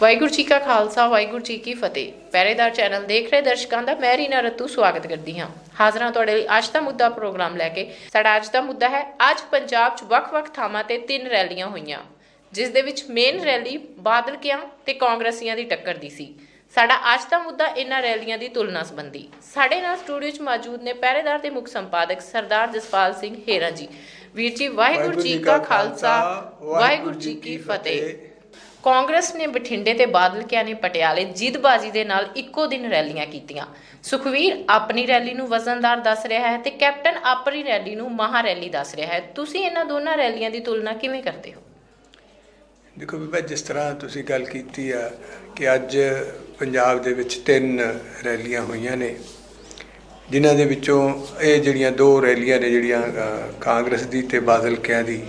ਵਾਹਿਗੁਰੂ ਜੀ ਕਾ ਖਾਲਸਾ ਵਾਹਿਗੁਰੂ ਜੀ ਕੀ ਫਤਿਹ। ਪਹਿਰੇਦਾਰ ਚੈਨਲ ਦੇਖ ਰਹੇ ਦਰਸ਼ਕਾਂ ਦਾ ਮੈਂ ਰੀਨਾ ਰਤੂ ਸਵਾਗਤ ਕਰਦੀ ਹਾਂ। ਹਾਜ਼ਰਾਂ ਤੁਹਾਡੇ ਲਈ ਅੱਜ ਦਾ ਮੁੱਦਾ ਪ੍ਰੋਗਰਾਮ ਲੈ ਕੇ। ਸਾਡਾ ਅੱਜ ਦਾ ਮੁੱਦਾ ਹੈ ਅੱਜ ਪੰਜਾਬ 'ਚ ਵੱਖ-ਵੱਖ ਥਾਵਾਂ ਤੇ ਤਿੰਨ ਰੈਲੀਆਂ ਹੋਈਆਂ। ਜਿਸ ਦੇ ਵਿੱਚ ਮੇਨ ਰੈਲੀ ਬਾਦਲ ਕਿਆਂ ਤੇ ਕਾਂਗਰਸੀਆਂ ਦੀ ਟੱਕਰ ਦੀ ਸੀ। ਸਾਡਾ ਅੱਜ ਦਾ ਮੁੱਦਾ ਇਹਨਾਂ ਰੈਲੀਆਂ ਦੀ ਤੁਲਨਾ ਸੰਬੰਧੀ। ਸਾਡੇ ਨਾਲ ਸਟੂਡੀਓ 'ਚ ਮੌਜੂਦ ਨੇ ਪਹਿਰੇਦਾਰ ਦੇ ਮੁੱਖ ਸੰਪਾਦਕ ਸਰਦਾਰ ਜਸਪਾਲ ਸਿੰਘ ਹੇਰਾ ਜੀ। ਵੀਰ ਜੀ ਵਾਹਿਗੁਰੂ ਜੀ ਕਾ ਖਾਲਸਾ ਵਾਹਿਗੁਰੂ ਜੀ ਕੀ ਫਤਿਹ। ਕਾਂਗਰਸ ਨੇ ਬਠਿੰਡੇ ਤੇ ਬਾਦਲ ਕਿਆ ਨੇ ਪਟਿਆਲੇ ਜਿੱਦਬਾਜ਼ੀ ਦੇ ਨਾਲ ਇੱਕੋ ਦਿਨ ਰੈਲੀਆਂ ਕੀਤੀਆਂ। ਸੁਖਵੀਰ ਆਪਣੀ ਰੈਲੀ ਨੂੰ ਵਜ਼ਨਦਾਰ ਦੱਸ ਰਿਹਾ ਹੈ ਤੇ ਕੈਪਟਨ ਆਪਣੀ ਰੈਲੀ ਨੂੰ ਮਹਾ ਰੈਲੀ ਦੱਸ ਰਿਹਾ ਹੈ। ਤੁਸੀਂ ਇਹਨਾਂ ਦੋਨਾਂ ਰੈਲੀਆਂ ਦੀ ਤੁਲਨਾ ਕਿਵੇਂ ਕਰਦੇ ਹੋ? ਦੇਖੋ ਬੀਬਾ, ਜਿਸ ਤਰ੍ਹਾਂ ਤੁਸੀਂ ਗੱਲ ਕੀਤੀ ਆ ਕਿ ਅੱਜ ਪੰਜਾਬ ਦੇ ਵਿੱਚ ਤਿੰਨ ਰੈਲੀਆਂ ਹੋਈਆਂ ਨੇ, ਜਿਨ੍ਹਾਂ ਦੇ ਵਿੱਚੋਂ ਇਹ ਜਿਹੜੀਆਂ ਦੋ ਰੈਲੀਆਂ ਨੇ, ਜਿਹੜੀਆਂ ਕਾਂਗਰਸ ਦੀ ਤੇ ਬਾਦਲ ਕਿਆ ਦੀ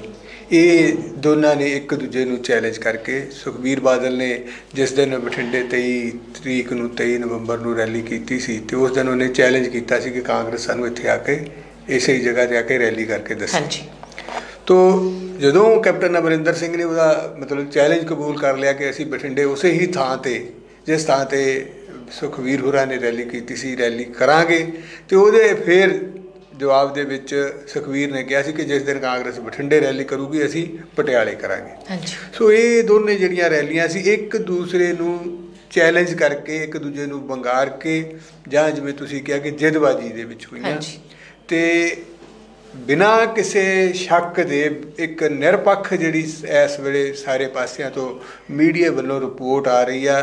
ਇਹ ਦੋਨਾਂ ਨੇ ਇੱਕ ਦੂਜੇ ਨੂੰ ਚੈਲੰਜ ਕਰਕੇ ਸੁਖਬੀਰ ਬਾਦਲ ਨੇ ਜਿਸ ਦਿਨ ਬਠਿੰਡੇ 23 ਤਰੀਕ ਨੂੰ 23 ਨਵੰਬਰ ਨੂੰ ਰੈਲੀ ਕੀਤੀ ਸੀ ਤੇ ਉਸ ਦਿਨ ਉਹਨੇ ਚੈਲੰਜ ਕੀਤਾ ਸੀ ਕਿ ਕਾਂਗਰਸ ਸਾਨੂੰ ਇੱਥੇ ਆ ਕੇ ਇਸੇ ਹੀ ਜਗ੍ਹਾ ਤੇ ਆ ਕੇ ਰੈਲੀ ਕਰਕੇ ਦੱਸੇ। ਹਾਂਜੀ। ਤੋ ਜਦੋਂ ਕੈਪਟਨ ਅਮਰਿੰਦਰ ਸਿੰਘ ਨੇ ਉਹਦਾ ਮਤਲਬ ਚੈਲੰਜ ਕਬੂਲ ਕਰ ਲਿਆ ਕਿ ਅਸੀਂ ਬਠਿੰਡੇ ਉਸੇ ਹੀ ਥਾਂ ਤੇ ਜਿਸ ਥਾਂ ਤੇ ਸੁਖਵੀਰ ਹੁਰਾ ਨੇ ਰੈਲੀ ਕੀਤੀ ਸੀ ਰੈਲੀ ਕਰਾਂਗੇ ਤੇ ਉਹਦੇ ਫਿਰ ਜਵਾਬ ਦੇ ਵਿੱਚ ਸੁਖਵੀਰ ਨੇ ਕਿਹਾ ਸੀ ਕਿ ਜਿਸ ਦਿਨ ਕਾਂਗਰਸ ਬਠਿੰਡੇ ਰੈਲੀ ਕਰੂਗੀ ਅਸੀਂ ਪਟਿਆਲੇ ਕਰਾਂਗੇ। ਹਾਂਜੀ। ਸੋ ਇਹ ਦੋਨੇ ਜਿਹੜੀਆਂ ਰੈਲੀਆਂ ਸੀ ਇੱਕ ਦੂਸਰੇ ਨੂੰ ਚੈਲੰਜ ਕਰਕੇ ਇੱਕ ਦੂਜੇ ਨੂੰ ਬੰਗਾਰ ਕੇ ਜਾਂ ਜਿਵੇਂ ਤੁਸੀਂ ਕਿਹਾ ਕਿ ਜਿੱਦਬਾਜ਼ੀ ਦੇ ਵਿੱਚ ਹੋਈਆਂ। ਹਾਂਜੀ। ਤੇ ਬਿਨਾਂ ਕਿਸੇ ਸ਼ੱਕ ਦੇ ਇੱਕ ਨਿਰਪੱਖ ਜਿਹੜੀ ਇਸ ਵੇਲੇ ਸਾਰੇ ਪਾਸਿਆਂ ਤੋਂ ਮੀਡੀਆ ਵੱਲੋਂ ਰਿਪੋਰਟ ਆ ਰਹੀ ਆ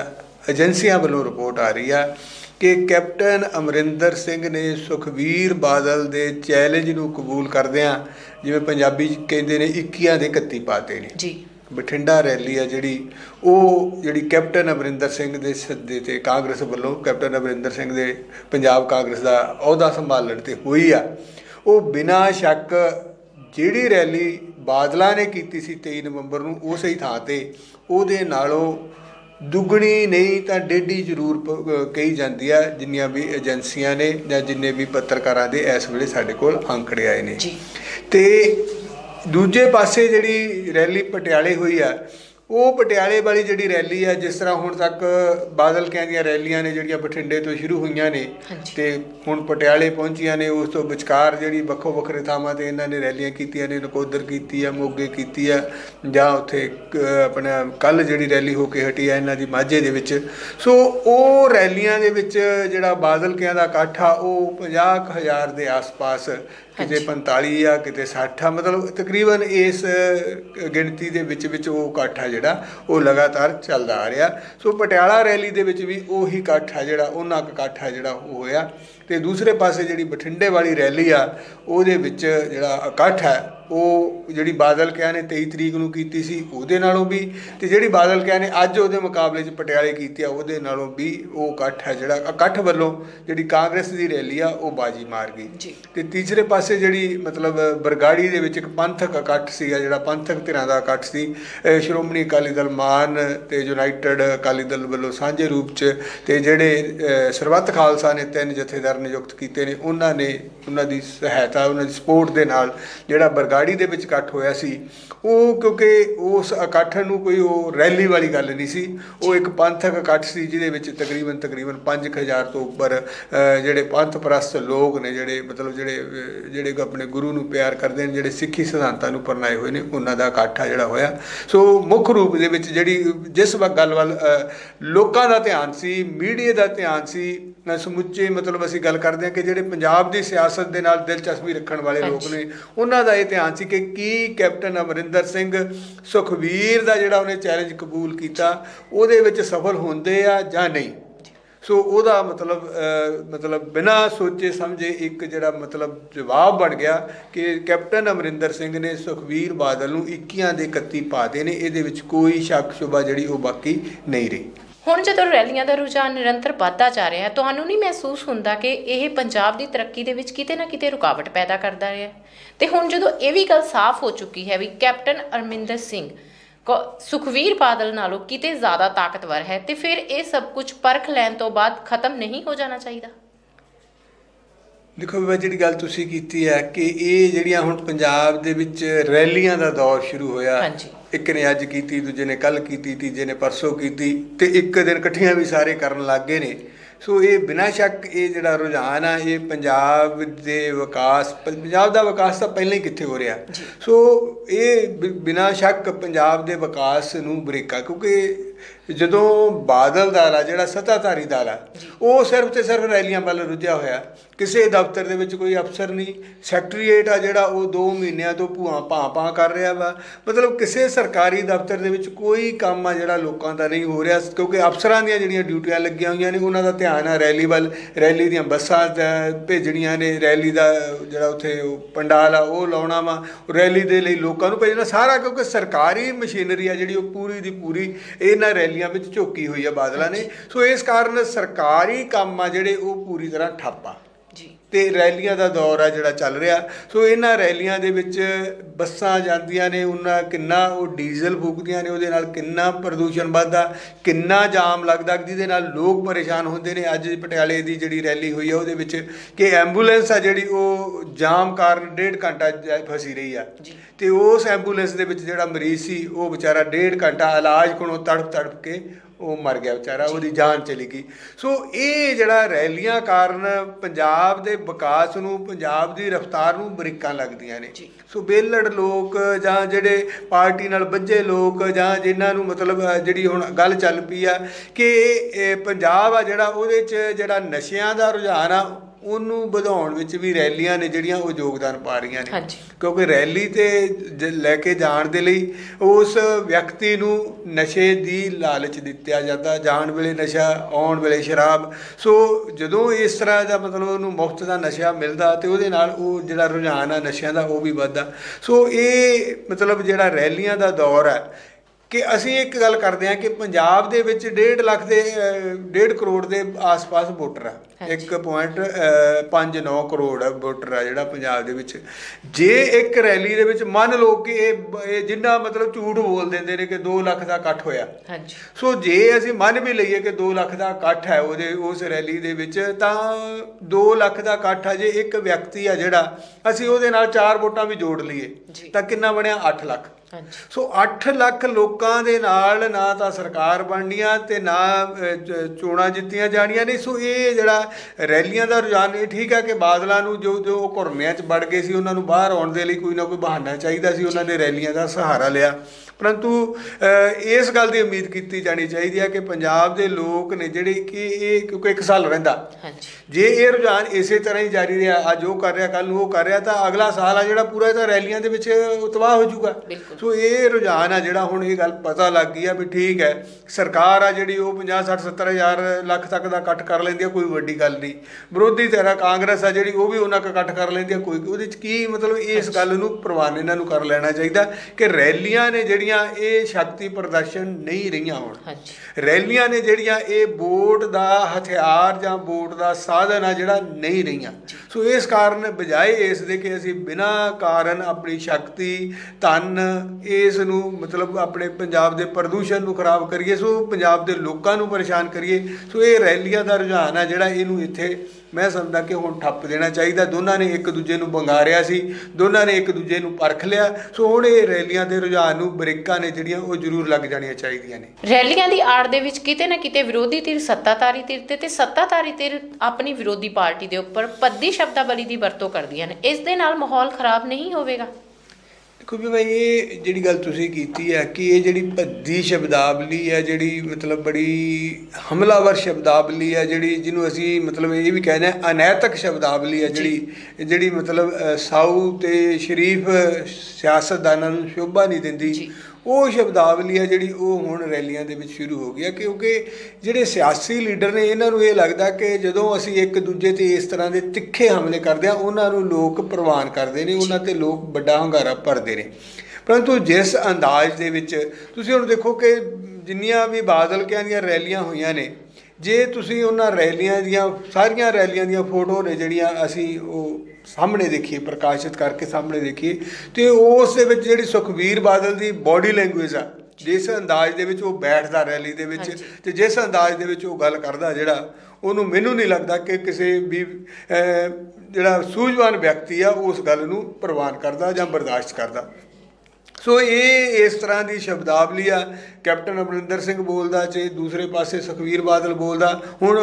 ਏਜੰਸੀਆਂ ਵੱਲੋਂ ਰਿਪੋਰਟ ਆ ਰਹੀ ਆ ਕਿ ਕੈਪਟਨ ਅਮਰਿੰਦਰ ਸਿੰਘ ਨੇ ਸੁਖਵੀਰ ਬਾਦਲ ਦੇ ਚੈਲੰਜ ਨੂੰ ਕਬੂਲ ਕਰਦਿਆਂ ਜਿਵੇਂ ਪੰਜਾਬੀ ਕਹਿੰਦੇ ਨੇ 21 ਦੇ 31 ਪਾਤੇ ਨੇ। ਜੀ। ਬਠਿੰਡਾ ਰੈਲੀ ਆ ਜਿਹੜੀ ਉਹ ਜਿਹੜੀ ਕੈਪਟਨ ਅਮਰਿੰਦਰ ਸਿੰਘ ਦੇ ਸੱਦੇ ਤੇ ਕਾਂਗਰਸ ਵੱਲੋਂ ਕੈਪਟਨ ਅਮਰਿੰਦਰ ਸਿੰਘ ਦੇ ਪੰਜਾਬ ਕਾਂਗਰਸ ਦਾ ਅਹੁਦਾ ਸੰਭਾਲਣ ਤੇ ਹੋਈ ਆ। ਉਹ ਬਿਨਾਂ ਸ਼ੱਕ ਜਿਹੜੀ ਰੈਲੀ ਬਾਦਲਾਂ ਨੇ ਕੀਤੀ ਸੀ 23 ਨਵੰਬਰ ਨੂੰ ਉਸੇ ਹੀ ਥਾਂ ਤੇ ਉਹਦੇ ਨਾਲੋਂ ਦੁੱਗਣੀ ਨਹੀਂ ਤਾਂ ਡੇਢੀ ਜ਼ਰੂਰ ਕਹੀ ਜਾਂਦੀ ਆ ਜਿੰਨੀਆਂ ਵੀ ਏਜੰਸੀਆਂ ਨੇ ਜਾਂ ਜਿੰਨੇ ਵੀ ਪੱਤਰਕਾਰਾਂ ਦੇ ਇਸ ਵੇਲੇ ਸਾਡੇ ਕੋਲ ਅੰਕੜੇ ਆਏ ਨੇ। ਜੀ। ਤੇ ਦੂਜੇ ਪਾਸੇ ਜਿਹੜੀ ਰੈਲੀ ਪਟਿਆਲੇ ਹੋਈ ਆ ਉਹ ਪਟਿਆਲੇ ਵਾਲੀ ਜਿਹੜੀ ਰੈਲੀ ਆ ਜਿਸ ਤਰ੍ਹਾਂ ਹੁਣ ਤੱਕ ਬਾਦਲ ਕਿਆਂ ਦੀਆਂ ਰੈਲੀਆਂ ਨੇ ਜਿਹੜੀਆਂ ਬਠਿੰਡੇ ਤੋਂ ਸ਼ੁਰੂ ਹੋਈਆਂ ਨੇ। ਤੇ ਹੁਣ ਪਟਿਆਲੇ ਪਹੁੰਚੀਆਂ ਨੇ ਉਸ ਤੋਂ ਵਿਚਕਾਰ ਜਿਹੜੀ ਵੱਖੋ ਵੱਖਰੇ ਥਾਵਾਂ ਤੇ ਇਹਨਾਂ ਨੇ ਰੈਲੀਆਂ ਕੀਤੀਆਂ ਨੇ ਨਕੋਦਰ ਕੀਤੀ ਆ ਮੋਗੇ ਕੀਤੀ ਆ ਜਾਂ ਉੱਥੇ ਆਪਣਾ ਕੱਲ ਜਿਹੜੀ ਰੈਲੀ ਹੋ ਕੇ ਹਟੀ ਆ ਇਹਨਾਂ ਦੀ ਮਾਝੇ ਦੇ ਵਿੱਚ ਸੋ ਉਹ ਰੈਲੀਆਂ ਦੇ ਵਿੱਚ ਜਿਹੜਾ ਬਾਦਲ ਕਿਆਂ ਦਾ ਇਕੱਠ ਆ ਉਹ 50000 ਦੇ ਆਸ-ਪਾਸ ਕਿਤੇ ਹਾਂਜੀ। 45 ਆ ਕਿਤੇ 60 ਆ ਮਤਲਬ ਤਕਰੀਬਨ ਇਸ ਗਿਣਤੀ ਦੇ ਵਿੱਚ ਵਿੱਚ ਉਹ ਇਕੱਠ ਆ ਜਿਹੜਾ ਉਹ ਲਗਾਤਾਰ ਚੱਲਦਾ ਆ ਰਿਹਾ। ਸੋ ਪਟਿਆਲਾ ਰੈਲੀ ਦੇ ਵਿੱਚ ਵੀ ਉਹੀ ਇਕੱਠ ਆ ਜਿਹੜਾ, ਉਹਨਾਂ ਇਕੱਠ ਆ ਜਿਹੜਾ ਉਹ ਹੋਇਆ। ਤੇ ਦੂਸਰੇ ਪਾਸੇ ਜਿਹੜੀ ਬਠਿੰਡੇ ਵਾਲੀ ਰੈਲੀ ਆ ਉਹਦੇ ਵਿੱਚ ਜਿਹੜਾ ਇਕੱਠ ਹੈ ਉਹ ਜਿਹੜੀ ਬਾਦਲ ਕਿਆ ਨੇ 23 ਤਰੀਕ ਨੂੰ ਕੀਤੀ ਸੀ ਉਹਦੇ ਨਾਲੋਂ ਵੀ ਤੇ ਜਿਹੜੀ ਬਾਦਲ ਕਿਆ ਨੇ ਅੱਜ ਉਹਦੇ ਮੁਕਾਬਲੇ 'ਚ ਪਟਿਆਲੇ ਕੀਤੀ ਆ ਉਹਦੇ ਨਾਲੋਂ ਵੀ ਉਹ ਇਕੱਠ ਹੈ ਜਿਹੜਾ ਇਕੱਠ ਵੱਲੋਂ ਜਿਹੜੀ ਕਾਂਗਰਸ ਦੀ ਰੈਲੀ ਆ ਉਹ ਬਾਜੀ ਮਾਰ ਗਈ। ਤੇ ਤੀਸਰੇ ਪਾਸੇ ਜਿਹੜੀ ਮਤਲਬ ਬਰਗਾੜੀ ਦੇ ਵਿੱਚ ਇੱਕ ਪੰਥਕ ਇਕੱਠ ਸੀਗਾ ਜਿਹੜਾ ਪੰਥਕ ਧਿਰਾਂ ਦਾ ਇਕੱਠ ਸੀ ਸ਼੍ਰੋਮਣੀ ਅਕਾਲੀ ਦਲ ਮਾਨ ਤੇ ਯੂਨਾਈਟਿਡ ਅਕਾਲੀ ਦਲ ਵੱਲੋਂ ਸਾਂਝੇ ਰੂਪ 'ਚ ਤੇ ਜਿਹੜੇ ਸਰਬੱਤ ਖਾਲਸਾ ਨੇ ਤਿੰਨ ਜਥੇਦਾਰ ਨਿਯੁਕਤ ਕੀਤੇ ਨੇ, ਉਹਨਾਂ ਨੇ ਉਹਨਾਂ ਦੀ ਸਹਾਇਤਾ, ਉਹਨਾਂ ਦੀ ਸਪੋਰਟ ਦੇ ਨਾਲ ਜਿਹੜਾ ਬਰਗਾੜੀ ਦੇ ਵਿੱਚ ਇਕੱਠ ਹੋਇਆ ਸੀ, ਉਹ ਕਿਉਂਕਿ ਉਸ ਇਕੱਠ ਨੂੰ ਕੋਈ ਉਹ ਰੈਲੀ ਵਾਲੀ ਗੱਲ ਨਹੀਂ ਸੀ, ਉਹ ਇੱਕ ਪੰਥਕ ਇਕੱਠ ਸੀ, ਜਿਹਦੇ ਵਿੱਚ ਤਕਰੀਬਨ ਤਕਰੀਬਨ 5000 ਤੋਂ ਉੱਪਰ ਜਿਹੜੇ ਪੰਥ ਪ੍ਰਸਤ ਲੋਕ ਨੇ, ਜਿਹੜੇ ਮਤਲਬ ਜਿਹੜੇ ਜਿਹੜੇ ਆਪਣੇ ਗੁਰੂ ਨੂੰ ਪਿਆਰ ਕਰਦੇ ਨੇ, ਜਿਹੜੇ ਸਿੱਖੀ ਸਿਧਾਂਤਾਂ ਨੂੰ ਪਰਨਾਏ ਹੋਏ ਨੇ, ਉਹਨਾਂ ਦਾ ਇਕੱਠ ਆ ਜਿਹੜਾ ਹੋਇਆ। ਸੋ ਮੁੱਖ ਰੂਪ ਦੇ ਵਿੱਚ ਜਿਹੜੀ ਜਿਸ ਵ ਗੱਲ ਵੱਲ ਲੋਕਾਂ ਦਾ ਧਿਆਨ ਸੀ, ਮੀਡੀਆ ਦਾ ਧਿਆਨ ਸੀ ਸਮੁੱਚੇ ਮਤਲਬ ਅਸੀਂ ਗੱਲ ਕਰਦੇ ਹਾਂ ਕਿ ਜਿਹੜੇ ਪੰਜਾਬ ਦੀ ਸਿਆਸਤ ਦੇ ਨਾਲ ਦਿਲਚਸਪੀ ਰੱਖਣ ਵਾਲੇ ਲੋਕ। ਨੇ ਉਹਨਾਂ ਦਾ ਇਹ ਧਿਆਨ ਸੀ ਕਿ ਕੀ ਕੈਪਟਨ ਅਮਰਿੰਦਰ ਸਿੰਘ ਸੁਖਵੀਰ ਦਾ ਜਿਹੜਾ ਉਹਨੇ ਚੈਲੰਜ ਕਬੂਲ ਕੀਤਾ ਉਹਦੇ ਵਿੱਚ ਸਫਲ ਹੁੰਦੇ ਆ ਜਾਂ ਨਹੀਂ ਸੋ ਉਹਦਾ ਮਤਲਬ ਮਤਲਬ ਬਿਨਾਂ ਸੋਚੇ ਸਮਝੇ ਇੱਕ ਜਿਹੜਾ ਮਤਲਬ ਜਵਾਬ ਬਣ ਗਿਆ ਕਿ ਕੈਪਟਨ ਅਮਰਿੰਦਰ ਸਿੰਘ ਨੇ ਸੁਖਵੀਰ ਬਾਦਲ ਨੂੰ 21 ਦੇ 31 ਪਾਤੇ ਨੇ ਇਹਦੇ ਵਿੱਚ ਕੋਈ ਸ਼ੱਕ ਸ਼ੁਬਾ ਜਿਹੜੀ ਉਹ ਬਾਕੀ ਨਹੀਂ ਰਹੀ ਹੁਣ ਜਦੋਂ ਰੈਲੀਆਂ ਦਾ ਰੁਝਾਨ ਨਿਰੰਤਰ ਵੱਧਦਾ ਜਾ ਰਿਹਾ ਹੈ ਤੁਹਾਨੂੰ ਨਹੀਂ ਮਹਿਸੂਸ ਹੁੰਦਾ ਕਿ ਇਹ ਪੰਜਾਬ ਦੀ ਤਰੱਕੀ ਦੇ ਵਿੱਚ ਕਿਤੇ ਨਾ ਕਿਤੇ ਰੁਕਾਵਟ ਪੈਦਾ ਕਰਦਾ ਰਿਹਾ? ਤੇ ਹੁਣ ਜਦੋਂ ਇਹ ਵੀ ਗੱਲ ਸਾਫ਼ ਹੋ ਚੁੱਕੀ ਹੈ ਵੀ ਕੈਪਟਨ ਅਰਮਿੰਦਰ ਸਿੰਘ ਸੁਖਵੀਰ ਬਾਦਲ ਨਾਲੋਂ ਕਿਤੇ ਜ਼ਿਆਦਾ ਤਾਕਤਵਰ ਹੈ ਤੇ ਫਿਰ ਇਹ ਸਭ ਕੁਝ ਪਰਖ ਲੈਣ ਤੋਂ ਬਾਅਦ ਖਤਮ ਨਹੀਂ ਹੋ ਜਾਣਾ ਚਾਹੀਦਾ ਦੇਖੋ ਵੀ ਜਿਹੜੀ ਗੱਲ ਤੁਸੀਂ ਕੀਤੀ ਹੈ ਕਿ ਇਹ ਜਿਹੜੀਆਂ ਹੁਣ ਪੰਜਾਬ ਦੇ ਵਿੱਚ ਰੈਲੀਆਂ ਦਾ ਦੌਰ ਸ਼ੁਰੂ ਹੋਇਆ ਹਾਂਜੀ। ਇੱਕ ਨੇ ਅੱਜ ਕੀਤੀ ਦੂਜੇ ਨੇ ਕੱਲ ਕੀਤੀ ਤੀਜੇ ਨੇ ਪਰਸੋਂ ਕੀਤੀ ਤੇ ਇੱਕ ਦਿਨ ਇਕੱਠੀਆਂ ਵੀ ਸਾਰੇ ਕਰਨ ਲੱਗ ਗਏ ਨੇ। ਸੋ ਇਹ ਬਿਨਾਂ ਸ਼ੱਕ ਇਹ ਜਿਹੜਾ ਰੁਝਾਨ ਆ ਇਹ ਪੰਜਾਬ ਦੇ ਵਿਕਾਸ ਪੰਜਾਬ ਦਾ ਵਿਕਾਸ ਤਾਂ ਪਹਿਲਾਂ ਹੀ ਕਿੱਥੇ ਹੋ ਰਿਹਾ। ਸੋ ਇਹ ਬਿਨਾਂ ਸ਼ੱਕ ਪੰਜਾਬ ਦੇ ਵਿਕਾਸ ਨੂੰ ਬਰੀਕਾ ਕਿਉਂਕਿ ਜਦੋਂ ਬਾਦਲ ਦਲ ਆ ਜਿਹੜਾ ਸੱਤਾਧਾਰੀ ਦਲ ਆ ਉਹ ਸਿਰਫ ਤੇ ਸਿਰਫ ਰੈਲੀਆਂ ਵੱਲ ਰੁੱਝਿਆ ਹੋਇਆ। ਕਿਸੇ ਦਫ਼ਤਰ ਦੇ ਵਿੱਚ ਕੋਈ ਅਫਸਰ ਨਹੀਂ। ਸੈਕਟਰੀਏਟ ਆ ਜਿਹੜਾ ਉਹ 2 ਮਹੀਨਿਆਂ ਤੋਂ ਭੂਆ ਭਾਂ ਭਾਂ ਕਰ ਰਿਹਾ ਵਾ। ਮਤਲਬ ਕਿਸੇ ਸਰਕਾਰੀ ਦਫ਼ਤਰ ਦੇ ਵਿੱਚ ਕੋਈ ਕੰਮ ਆ ਜਿਹੜਾ ਲੋਕਾਂ ਦਾ ਨਹੀਂ ਹੋ ਰਿਹਾ ਕਿਉਂਕਿ ਅਫਸਰਾਂ ਦੀਆਂ ਜਿਹੜੀਆਂ ਡਿਊਟੀਆਂ ਲੱਗੀਆਂ ਹੋਈਆਂ ਨੇ ਉਹਨਾਂ ਦਾ ਧਿਆਨ ਆ ਰੈਲੀ ਵੱਲ। ਰੈਲੀ ਦੀਆਂ ਬੱਸਾਂ ਭੇਜਣੀਆਂ ਨੇ ਰੈਲੀ ਦਾ ਜਿਹੜਾ ਉੱਥੇ ਉਹ ਪੰਡਾਲ ਆ ਉਹ ਲਾਉਣਾ ਵਾ। ਰੈਲੀ ਦੇ ਲਈ ਲੋਕਾਂ ਨੂੰ ਭੇਜਣਾ ਸਾਰਾ ਕਿਉਂਕਿ ਸਰਕਾਰੀ ਮਸ਼ੀਨਰੀ ਆ ਜਿਹੜੀ ਉਹ ਪੂਰੀ ਦੀ ਪੂਰੀ ਇਹਨਾਂ ਰੈਲੀਆਂ ਵਿੱਚ ਝੋਕੀ ਹੋਈ ਆ ਬਾਦਲਾਂ ਨੇ। ਸੋ ਇਸ ਕਾਰਨ ਸਰਕਾਰੀ ਕੰਮ ਆ ਜਿਹੜੇ ਉਹ ਪੂਰੀ ਤਰ੍ਹਾਂ ਠੱਪ ਆ। ਜੀ। ਤੇ ਰੈਲੀਆਂ ਦਾ ਦੌਰ ਆ ਜਿਹੜਾ ਚੱਲ ਰਿਹਾ। ਸੋ ਇਹਨਾਂ ਰੈਲੀਆਂ ਦੇ ਵਿੱਚ ਬੱਸਾਂ ਜਾਂਦੀਆਂ ਨੇ ਉਹਨਾਂ ਕਿੰਨਾ ਉਹ ਡੀਜ਼ਲ ਫੂਕਦੀਆਂ ਨੇ ਉਹਦੇ ਨਾਲ ਕਿੰਨਾ ਪ੍ਰਦੂਸ਼ਣ ਵੱਧਦਾ ਕਿੰਨਾ ਜਾਮ ਲੱਗਦਾ ਜਿਹਦੇ ਨਾਲ ਲੋਕ ਪਰੇਸ਼ਾਨ ਹੁੰਦੇ ਨੇ। ਅੱਜ ਪਟਿਆਲੇ ਦੀ ਜਿਹੜੀ ਰੈਲੀ ਹੋਈ ਆ ਉਹਦੇ ਵਿੱਚ ਕਿ ਐਂਬੂਲੈਂਸ ਆ ਜਿਹੜੀ ਉਹ ਜਾਮ ਕਾਰਨ ਡੇਢ ਘੰਟਾ ਫਸੀ ਰਹੀ ਆ। ਤੇ ਉਸ ਐਂਬੂਲੈਂਸ ਦੇ ਵਿੱਚ ਜਿਹੜਾ ਮਰੀਜ਼ ਸੀ ਉਹ ਵਿਚਾਰਾ ਡੇਢ ਘੰਟਾ ਇਲਾਜ ਕੋਲੋਂ ਤੜਪ ਤੜਪ ਕੇ ਉਹ ਮਰ ਗਿਆ ਵਿਚਾਰਾ ਉਹਦੀ ਜਾਨ ਚਲੀ ਗਈ ਸੋ ਇਹ ਜਿਹੜਾ ਰੈਲੀਆਂ ਕਾਰਨ ਪੰਜਾਬ ਦੇ ਵਿਕਾਸ ਨੂੰ ਪੰਜਾਬ ਦੀ ਰਫ਼ਤਾਰ ਨੂੰ ਬ੍ਰੇਕਾਂ ਲੱਗਦੀਆਂ ਨੇ। ਸੋ ਬੇਲੜ ਲੋਕ ਜਾਂ ਜਿਹੜੇ ਪਾਰਟੀ ਨਾਲ ਬੱਝੇ ਲੋਕ ਜਾਂ ਜਿਨ੍ਹਾਂ ਨੂੰ ਮਤਲਬ ਜਿਹੜੀ ਹੁਣ ਗੱਲ ਚੱਲ ਪਈ ਆ ਕਿ ਪੰਜਾਬ ਆ ਜਿਹੜਾ ਉਹਦੇ 'ਚ ਜਿਹੜਾ ਨਸ਼ਿਆਂ ਦਾ ਰੁਝਾਨ ਆ ਉਹਨੂੰ ਵਧਾਉਣ ਵਿੱਚ ਵੀ ਰੈਲੀਆਂ ਨੇ ਜਿਹੜੀਆਂ ਉਹ ਯੋਗਦਾਨ ਪਾ ਰਹੀਆਂ ਨੇ। ਕਿਉਂਕਿ ਰੈਲੀ ਤੇ ਲੈ ਕੇ ਜਾਣ ਦੇ ਲਈ ਉਸ ਵਿਅਕਤੀ ਨੂੰ ਨਸ਼ੇ ਦੀ ਲਾਲਚ ਦਿੱਤਾ ਜਾਂਦਾ ਜਾਣ ਵੇਲੇ ਨਸ਼ਾ ਆਉਣ ਵੇਲੇ ਸ਼ਰਾਬ। ਸੋ ਜਦੋਂ ਇਸ ਤਰ੍ਹਾਂ ਦਾ ਮਤਲਬ ਉਹਨੂੰ ਮੁਫਤ ਦਾ ਨਸ਼ਾ ਮਿਲਦਾ ਤੇ ਉਹਦੇ ਨਾਲ ਉਹ ਜਿਹੜਾ ਰੁਝਾਨ ਆ ਨਸ਼ਿਆਂ ਦਾ ਉਹ ਵੀ ਵੱਧਦਾ। ਸੋ ਇਹ ਮਤਲਬ ਜਿਹੜਾ ਰੈਲੀਆਂ ਦਾ ਦੌਰ ਹੈ ਕਿ ਅਸੀਂ ਇੱਕ ਗੱਲ ਕਰਦੇ ਹਾਂ ਕਿ ਪੰਜਾਬ ਦੇ ਵਿੱਚ 1.5 ਲੱਖ ਦੇ 1.5 ਕਰੋੜ ਦੇ ਆਸ-ਪਾਸ ਵੋਟਰ ਆ। ਹਾਂਜੀ। 1.59 ਕਰੋੜ ਵੋਟਰ ਆ ਜਿਹੜਾ ਪੰਜਾਬ ਦੇ ਵਿੱਚ। ਜੇ ਇੱਕ ਰੈਲੀ ਦੇ ਵਿੱਚ ਮੰਨ ਲਓ ਕਿ ਇਹ ਜਿੰਨਾ ਮਤਲਬ ਝੂਠ ਬੋਲ ਦਿੰਦੇ ਨੇ ਕਿ 2 ਲੱਖ ਦਾ ਇਕੱਠ ਹੋਇਆ। ਹਾਂਜੀ। ਸੋ ਜੇ ਅਸੀਂ ਮੰਨ ਵੀ ਲਈਏ ਕਿ 2 ਲੱਖ ਦਾ ਇਕੱਠ ਹੈ ਉਹਦੇ ਉਸ ਰੈਲੀ ਦੇ ਵਿੱਚ ਤਾਂ 2 ਲੱਖ ਦਾ ਇਕੱਠ ਆ ਜੇ ਇੱਕ ਵਿਅਕਤੀ ਆ ਜਿਹੜਾ ਅਸੀਂ ਉਹਦੇ ਨਾਲ ਚਾਰ ਵੋਟਾਂ ਵੀ ਜੋੜ ਲਈਏ। ਤਾਂ ਕਿੰਨਾ ਬਣਿਆ 8 ਲੱਖ? ਸੋ 8 ਲੱਖ ਲੋਕਾਂ ਦੇ ਨਾਲ ਨਾ ਤਾਂ ਸਰਕਾਰ ਬਣਨੀਆਂ ਤੇ ਨਾ ਚੋਣਾਂ ਜਿੱਤੀਆਂ ਜਾਣੀਆਂ ਨਹੀਂ ਸੋ ਇਹ ਜਿਹੜਾ ਰੈਲੀਆਂ ਦਾ ਰੁਝਾਨ ਇਹ ਠੀਕ ਹੈ ਕਿ ਬਾਦਲਾਂ ਨੂੰ ਜੋ ਜੋ ਉਹ ਘੁਰਨਿਆਂ 'ਚ ਵੜ ਗਏ ਸੀ ਉਹਨਾਂ ਨੂੰ ਬਾਹਰ ਆਉਣ ਦੇ ਲਈ ਕੋਈ ਨਾ ਕੋਈ ਬਹਾਨਾ ਚਾਹੀਦਾ ਸੀ ਉਹਨਾਂ ਨੇ ਰੈਲੀਆਂ ਦਾ ਸਹਾਰਾ ਲਿਆ। ਪਰੰਤੂ ਇਸ ਗੱਲ ਦੀ ਉਮੀਦ ਕੀਤੀ ਜਾਣੀ ਚਾਹੀਦੀ ਹੈ ਕਿ ਪੰਜਾਬ ਦੇ ਲੋਕ ਨੇ ਜਿਹੜੇ ਕਿ ਇਹ ਕਿਉਂਕਿ ਇੱਕ ਸਾਲ ਰਹਿੰਦਾ। ਹਾਂਜੀ। ਜੇ ਇਹ ਰੁਝਾਨ ਇਸੇ ਤਰ੍ਹਾਂ ਹੀ ਜਾਰੀ ਰਿਹਾ ਅੱਜ ਉਹ ਕਰ ਰਿਹਾ ਕੱਲ ਨੂੰ ਉਹ ਕਰ ਰਿਹਾ ਤਾਂ ਅਗਲਾ ਸਾਲ ਆ ਜਿਹੜਾ ਪੂਰਾ ਇਹ ਤਾਂ ਰੈਲੀਆਂ ਦੇ ਵਿੱਚ ਤਬਾਹ ਹੋ ਜਾਊਗਾ। ਬਿਲਕੁਲ। ਸੋ ਇਹ ਰੁਝਾਨ ਆ ਜਿਹੜਾ ਹੁਣ ਇਹ ਗੱਲ ਪਤਾ ਲੱਗ ਗਈ ਆ ਵੀ ਠੀਕ ਹੈ ਸਰਕਾਰ ਆ ਜਿਹੜੀ ਉਹ 50 60 70 ਹਜ਼ਾਰ ਲੱਖ ਤੱਕ ਦਾ ਕੱਟ ਕਰ ਲੈਂਦੀ ਆ ਕੋਈ ਵੱਡੀ ਗੱਲ ਨਹੀਂ। ਵਿਰੋਧੀ ਧਿਰ ਆ ਕਾਂਗਰਸ ਆ ਜਿਹੜੀ ਉਹ ਵੀ ਉਹਨਾਂ ਕ ਕੱਟ ਕਰ ਲੈਂਦੀ ਆ ਕੋਈ ਉਹਦੇ ਚ ਕੀ ਮਤਲਬ ਇਸ ਗੱਲ ਨੂੰ ਪ੍ਰਵਾਨ ਇਹਨਾਂ ਨੂੰ ਕਰ ਲੈਣਾ ਚਾਹੀਦਾ ਕਿ ਰੈਲੀਆਂ ਨੇ ਜਿਹੜੀਆਂ ਇਹ ਸ਼ਕਤੀ ਪ੍ਰਦਰਸ਼ਨ ਨਹੀਂ ਰਹੀਆਂ ਹੁਣ। ਰੈਲੀਆਂ ਨੇ ਜਿਹੜੀਆਂ ਇਹ ਵੋਟ ਦਾ ਹਥਿਆਰ ਜਾਂ ਵੋਟ ਦਾ ਸਾਧਨ ਆ ਜਿਹੜਾ ਨਹੀਂ ਰਹੀਆਂ। ਸੋ ਇਸ ਕਾਰਨ ਬਜਾਏ ਇਸ ਦੇ ਕਿ ਅਸੀਂ ਬਿਨਾਂ ਕਾਰਨ ਆਪਣੀ ਸ਼ਕਤੀ ਧਨ ਇਸ ਨੂੰ ਮਤਲਬ ਆਪਣੇ ਪੰਜਾਬ ਦੇ ਪ੍ਰਦੂਸ਼ਣ ਨੂੰ ਖਰਾਬ ਕਰੀਏ, ਸੋ ਪੰਜਾਬ ਦੇ ਲੋਕਾਂ ਨੂੰ ਪਰੇਸ਼ਾਨ ਕਰੀਏ। ਸੋ ਇਹ ਰੈਲੀਆਂ ਦਾ ਰੁਝਾਨ ਆ ਜਿਹੜਾ ਇਹਨੂੰ ਇੱਥੇ ਮੈਂ ਸਮਝਦਾ ਕਿ ਹੁਣ ਠੱਪ ਦੇਣਾ ਚਾਹੀਦਾ। ਦੋਨਾਂ ਨੇ ਇੱਕ ਦੂਜੇ ਨੂੰ ਬੰਗਾਰਿਆ ਸੀ, ਦੋਨਾਂ ਨੇ ਇੱਕ ਦੂਜੇ ਨੂੰ ਪਰਖ ਲਿਆ। ਸੋ ਹੁਣ ਇਹ ਰੈਲੀਆਂ ਦੇ ਰੁਝਾਨ ਨੂੰ ਬ੍ਰੇਕਾਂ ਨੇ ਜਿਹੜੀਆਂ ਉਹ ਜ਼ਰੂਰ ਲੱਗ ਜਾਣੀਆਂ ਚਾਹੀਦੀਆਂ ਨੇ। ਰੈਲੀਆਂ ਦੀ ਆੜ ਦੇ ਵਿੱਚ ਕਿਤੇ ਨਾ ਕਿਤੇ ਵਿਰੋਧੀ ਧਿਰ, ਸੱਤਾਧਾਰੀ ਧਿਰ ਤੇ ਤੇ ਸੱਤਾਧਾਰੀ ਧਿਰ ਆਪਣੀ ਵਿਰੋਧੀ ਪਾਰਟੀ ਦੇ ਉੱਪਰ ਪੱਦੀ ਸ਼ਬਦਾਵਲੀ ਦੀ ਵਰਤੋਂ ਕਰਦੀਆਂ ਨੇ। ਇਸ ਦੇ ਨਾਲ ਮਾਹੌਲ ਖਰਾਬ ਨਹੀਂ ਹੋਵੇਗਾ। ਵੀ ਮੈਂ ਇਹ ਜਿਹੜੀ ਗੱਲ ਤੁਸੀਂ ਕੀਤੀ ਹੈ ਕਿ ਇਹ ਜਿਹੜੀ ਭੱਦੀ ਸ਼ਬਦਾਵਲੀ ਹੈ ਜਿਹੜੀ ਮਤਲਬ ਬੜੀ ਹਮਲਾਵਰ ਸ਼ਬਦਾਵਲੀ ਹੈ ਜਿਹੜੀ ਜਿਹਨੂੰ ਅਸੀਂ ਮਤਲਬ ਇਹ ਵੀ ਕਹਿੰਦੇ ਆ ਅਨੈਤਿਕ ਸ਼ਬਦਾਵਲੀ ਹੈ ਜਿਹੜੀ ਜਿਹੜੀ ਮਤਲਬ ਸਾਊ ਤੇ ਸ਼ਰੀਫ ਸਿਆਸਤਦਾਨਾਂ ਨੂੰ ਸ਼ੋਭਾ ਨਹੀਂ ਦਿੰਦੀ। ਉਹ ਸ਼ਬਦਾਵਲੀ ਹੈ ਜਿਹੜੀ ਉਹ ਹੁਣ ਰੈਲੀਆਂ ਦੇ ਵਿੱਚ ਸ਼ੁਰੂ ਹੋ ਗਈ ਹੈ, ਕਿਉਂਕਿ ਜਿਹੜੇ ਸਿਆਸੀ ਲੀਡਰ ਨੇ, ਇਹਨਾਂ ਨੂੰ ਇਹ ਲੱਗਦਾ ਕਿ ਜਦੋਂ ਅਸੀਂ ਇੱਕ ਦੂਜੇ ਤੇ ਇਸ ਤਰ੍ਹਾਂ ਦੇ ਤਿੱਖੇ ਹਮਲੇ ਕਰਦੇ ਆ ਉਹਨਾਂ ਨੂੰ ਲੋਕ ਪ੍ਰਵਾਨ ਕਰਦੇ ਨੇ, ਉਹਨਾਂ ਤੇ ਲੋਕ ਵੱਡਾ ਹੰਗਾਰਾ ਭਰਦੇ ਨੇ। ਪਰੰਤੂ ਜਿਸ ਅੰਦਾਜ਼ ਦੇ ਵਿੱਚ ਤੁਸੀਂ ਹੁਣ ਦੇਖੋ ਕਿ ਜਿੰਨੀਆਂ ਵੀ ਬਾਦਲ ਕਿਆਂ ਦੀਆਂ ਰੈਲੀਆਂ ਹੋਈਆਂ ਨੇ ਜੇ ਤੁਸੀਂ ਉਹਨਾਂ ਰੈਲੀਆਂ ਦੀਆਂ ਸਾਰੀਆਂ ਰੈਲੀਆਂ ਦੀਆਂ ਫੋਟੋ ਨੇ ਜਿਹੜੀਆਂ ਅਸੀਂ ਉਹ ਸਾਹਮਣੇ ਦੇਖੀਏ ਪ੍ਰਕਾਸ਼ਿਤ ਕਰਕੇ ਸਾਹਮਣੇ ਦੇਖੀਏ ਤੇ ਉਸ ਦੇ ਵਿੱਚ ਜਿਹੜੀ ਸੁਖਵੀਰ ਬਾਦਲ ਦੀ ਬਾਡੀ ਲੈਂਗੁਏਜ ਆ ਜਿਸ ਅੰਦਾਜ਼ ਦੇ ਵਿੱਚ ਉਹ ਬੈਠਦਾ ਰੈਲੀ ਦੇ ਵਿੱਚ। ਤੇ ਜਿਸ ਅੰਦਾਜ਼ ਦੇ ਵਿੱਚ ਉਹ ਗੱਲ ਕਰਦਾ ਜਿਹੜਾ ਉਹਨੂੰ ਮੈਨੂੰ ਨਹੀਂ ਲੱਗਦਾ ਕਿ ਕਿਸੇ ਵੀ ਜਿਹੜਾ ਸੂਝਵਾਨ ਵਿਅਕਤੀ ਆ ਉਸ ਗੱਲ ਨੂੰ ਪ੍ਰਵਾਨ ਕਰਦਾ ਜਾਂ ਬਰਦਾਸ਼ਤ ਕਰਦਾ ਸੋ ਇਹ ਇਸ ਤਰ੍ਹਾਂ ਦੀ ਸ਼ਬਦਾਵਲੀ ਆ। ਕੈਪਟਨ ਅਮਰਿੰਦਰ ਸਿੰਘ ਬੋਲਦਾ ਤੇ ਦੂਸਰੇ ਪਾਸੇ ਸੁਖਵੀਰ ਬਾਦਲ ਬੋਲਦਾ। ਹੁਣ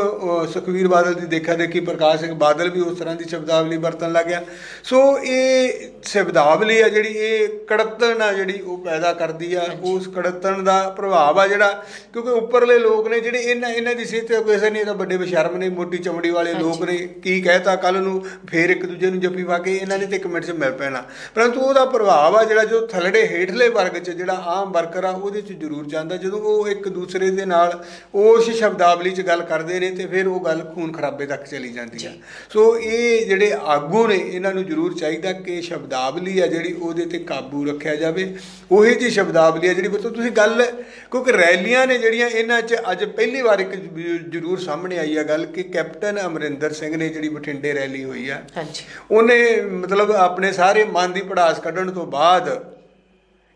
ਸੁਖਵੀਰ ਬਾਦਲ ਦੀ ਦੇਖਾ ਦੇਖੀ ਪ੍ਰਕਾਸ਼ ਸਿੰਘ ਬਾਦਲ ਵੀ ਉਸ ਤਰ੍ਹਾਂ ਦੀ ਸ਼ਬਦਾਵਲੀ ਵਰਤਣ ਲੱਗ ਗਿਆ। ਸੋ ਇਹ ਸ਼ਬਦਾਵਲੀ ਆ ਜਿਹੜੀ ਇਹ ਕੜਤਣ ਆ ਜਿਹੜੀ ਉਹ ਪੈਦਾ ਕਰਦੀ ਆ। ਉਸ ਕੜਤਣ ਦਾ ਪ੍ਰਭਾਵ ਆ ਜਿਹੜਾ ਕਿਉਂਕਿ ਉੱਪਰਲੇ ਲੋਕ ਨੇ ਜਿਹੜੇ ਇਹਨਾਂ ਇਹਨਾਂ ਦੀ ਸਿਹਤ ਅਸਰ ਨਹੀਂ ਤਾਂ ਵੱਡੇ ਬਸ਼ਰਮ ਨੇ ਮੋਟੀ ਚਮੜੀ ਵਾਲੇ ਲੋਕ ਨੇ। ਕੀ ਕਹਿਤਾ ਕੱਲ ਨੂੰ ਫੇਰ ਇੱਕ ਦੂਜੇ ਨੂੰ ਜੱਫੀ ਪਾ ਕੇ ਇਹਨਾਂ ਨੇ ਤੇ ਇੱਕ ਮਿੰਟ 'ਚ ਮਿਲ ਪੈਣਾ। ਪਰੰਤੂ ਉਹਦਾ ਪ੍ਰਭਾਵ ਆ ਜਿਹੜਾ ਜੋ ਥੱਲੜੇ ਹੇਠਲੇ ਵਰਗ 'ਚ ਜਿਹੜਾ ਆਮ ਵਰਕਰ ਆ ਉਹਦੇ 'ਚ ਜ਼ਰੂਰ ਜਾਂਦਾ। ਜਦੋਂ ਉਹ ਇੱਕ ਦੂਸਰੇ ਦੇ ਨਾਲ ਉਸ ਸ਼ਬਦਾਵਲੀ 'ਚ ਗੱਲ ਕਰਦੇ ਨੇ ਤੇ ਫਿਰ ਉਹ ਗੱਲ ਖੂਨ ਖਰਾਬੇ ਤੱਕ ਚਲੀ ਜਾਂਦੀ ਆ। ਸੋ ਇਹ ਜਿਹੜੇ ਆਗੂ ਨੇ ਇਹਨਾਂ ਨੂੰ ਜ਼ਰੂਰ ਚਾਹੀਦਾ ਕਿ ਸ਼ਬਦਾਵਲੀ ਆ ਜਿਹੜੀ ਉਹਦੇ ਤੇ ਕਾਬੂ ਰੱਖਿਆ ਜਾਵੇ। ਉਹੀ ਜੀ ਸ਼ਬਦਾਵਲੀ ਆ ਜਿਹੜੀ ਮਤਲਬ ਤੁਸੀਂ ਗੱਲ ਕਿਉਂਕਿ ਰੈਲੀਆਂ ਨੇ ਜਿਹੜੀਆਂ ਇਹਨਾਂ 'ਚ ਅੱਜ ਪਹਿਲੀ ਵਾਰ ਇੱਕ ਜ਼ਰੂਰ ਸਾਹਮਣੇ ਆਈ ਆ ਗੱਲ ਕਿ ਕੈਪਟਨ ਅਮਰਿੰਦਰ ਸਿੰਘ ਨੇ ਜਿਹੜੀ ਬਠਿੰਡੇ ਰੈਲੀ ਹੋਈ ਆ ਹਾਂਜੀ। ਉਹਨੇ ਮਤਲਬ ਆਪਣੇ ਸਾਰੇ ਮਨ ਦੀ ਪੜਾਸ ਕੱਢਣ ਤੋਂ ਬਾਅਦ